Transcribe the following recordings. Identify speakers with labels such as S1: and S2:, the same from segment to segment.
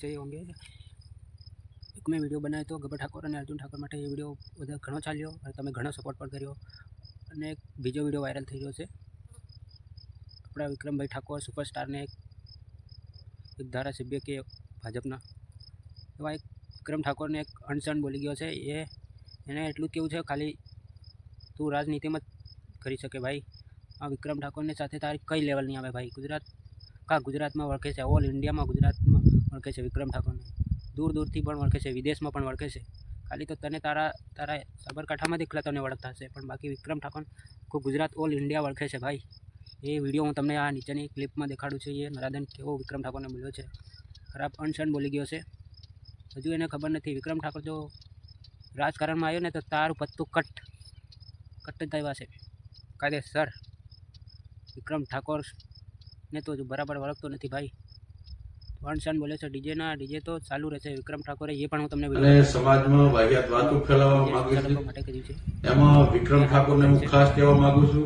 S1: જય હોંગે એક મેં વીડિયો બનાવ્યો હતો ગબર ઠાકોર અને અર્જુન ઠાકોર માટે. એ વીડિયો બધા ઘણો ચાલ્યો અને તમે ઘણો સપોર્ટ પણ કર્યો. અને એક બીજો વીડિયો વાયરલ થઈ રહ્યો છે. આપણા વિક્રમભાઈ ઠાકોર સુપરસ્ટારને એક ધારાસભ્ય કે ભાજપના. એવા એક વિક્રમ ઠાકોરને એક અણસણ બોલી ગયો છે. એ, એને એટલું કેવું છે, ખાલી તું રાજનીતિમાં જ કરી શકે ભાઈ. આ વિક્રમ ઠાકોરને સાથે તારી કઈ લેવલની આવે ભાઈ? ગુજરાત, કા ગુજરાતમાં વળખે છે? ઓલ ઇન્ડિયામાં ગુજરાતમાં ઓળખે છે વિક્રમ ઠાકોરને. દૂર દૂરથી પણ ઓળખે છે, વિદેશમાં પણ ઓળખે છે. ખાલી તો તને તારા તારા સાબરકાંઠામાં જ એકલા તને વળખતા હશે, પણ બાકી વિક્રમ ઠાકોર આખું ગુજરાત ઓલ ઇન્ડિયા ઓળખે છે ભાઈ. એ વીડિયો હું તમને આ નીચેની ક્લિપમાં દેખાડું છું, એ નરાધન કેવો વિક્રમ ઠાકોરને મળ્યો છે. ખરાબ અણસણ બોલી ગયો છે. હજુ એને ખબર નથી. વિક્રમ ઠાકોર જો રાજકારણમાં આવ્યો ને તો તારું પત્તું કટ કટ જ આવ્યા છે. કાયદેસર. વિક્રમ ઠાકોર ને તો બરાબર વળગતો નથી ભાઈ. અણસણ બોલે છે ડીજેના ડીજે તો ચાલુ રહેશે વિક્રમ ઠાકોરે એ પણ હું તમને
S2: અને સમાજમાં વાગ્યાત વાતો ફેલાવવા માંગુ છું.
S1: માટે કર્યું છે.
S2: એમાં વિક્રમ ઠાકોરને હું ખાસ કહેવા માંગુ છું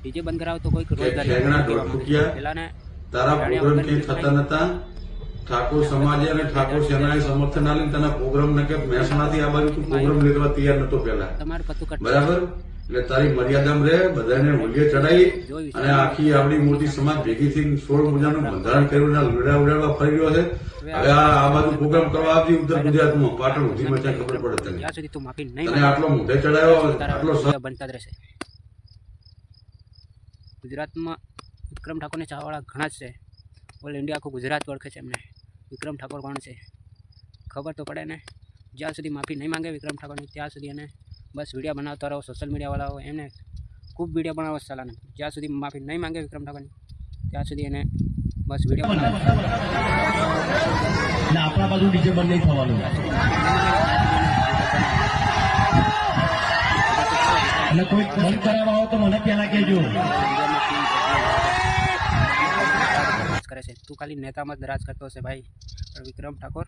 S1: ડીજે બંધ કરાવો તો
S2: કોઈ
S1: રોજગારી. પેલાને
S2: તારા પ્રોગ્રામ કે થતા નતા? ઠાકોર સમાજે અને ઠાકોર સેનાએ સમર્થન આલીને તેના પ્રોગ્રામ ને કે મહેસાણાથી આ બાજુ પ્રોગ્રામ લેવા તૈયાર નતો પેલા
S1: તમારું
S2: બરાબર? એટલે તારી મર્યાદામાં રહે બધાને હોલીએ ચડાવી અને આખી આપણી મૂર્તિ સમાજ ભેગી થઈને સોળ મુજાનું બંધારણ કર્યું ને લુડા ઉડાડવા ફરી રહ્યો છે. હવે આ બાજુ પ્રોગ્રામ કરવા આવતી ઉત્તર ગુજરાતમાં. પાટણ સુધીમાં ત્યાં ખબર પડે તને?
S1: સુધી તું માફી નહીં
S2: તને આટલો ચડાવ્યો
S1: તારા
S2: આટલો
S1: બનતા જ રહેશે. ગુજરાતમાં વિક્રમ ઠાકોરને ચાવાળા ઘણા જ છે. ઓલ ઇન્ડિયા આખું ગુજરાત ઓળખે છે એમને. વિક્રમ ઠાકોર કોણ છે? ખબર તો પડે ને. જ્યાં સુધી માફી નહીં માંગે વિક્રમ ઠાકોરની ત્યાં સુધી એને બસ વીડિયો બનાવતા રહો સોશિયલ મીડિયાવાળાઓ એમને ખૂબ વીડિયો બનાવવા ચાલાને જ્યાં સુધી માફી નહીં માંગે વિક્રમ ઠાકોરની ત્યાં સુધી એને બસ વીડિયો
S3: આપણા બાજુ ડીજે બંધ નહીં થવાનું. અને કોઈ ફોન કરાવવા હોય તો મને પહેલા કહેજો.
S1: કરે છે. તું ખાલી નેતામાં જ રાજ કરતો હશે ભાઈ. પણ વિક્રમ ઠાકોર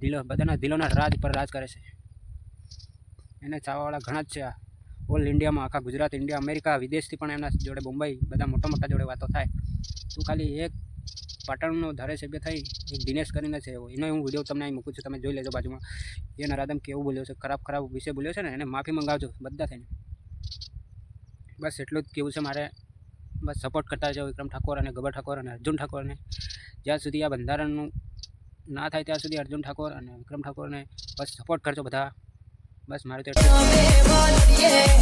S1: દિલો બધાના દિલોના રાજ પર રાજ કરે છે. એને ચાવાવાળા ઘણા જ છે ઓલ ઇન્ડિયામાં આખા ગુજરાત ઇન્ડિયા અમેરિકા વિદેશથી પણ એમના જોડે મુંબઈ બધા મોટા મોટા જોડે વાતો થાય. તું ખાલી એક પાટણનો ધારાસભ્ય થઈ, એક દિનેશ કરીને છે. એવો એનો હું વીડિયો તમને અહીં મૂકું છું. તમે જોઈ લેજો બાજુમાં. એ નરાદમ કેવું બોલ્યો છે, ખરાબ ખરાબ વિશે બોલ્યો છે ને, એને માફી મંગાવજો, બધા થઈને. બસ એટલું જ કેવું છે મારે. બસ સપોર્ટ કરતા જાઓ વિક્રમ ઠાકોર અને ગબર ઠાકોર અને અર્જુન ઠાકોરને. જ્યાં સુધી આ બંધારણનું ના થાય, ત્યાં સુધી અર્જુન ઠાકોર અને વિક્રમ ઠાકોરને બસ સપોર્ટ કરજો બધા. બસ મારું તો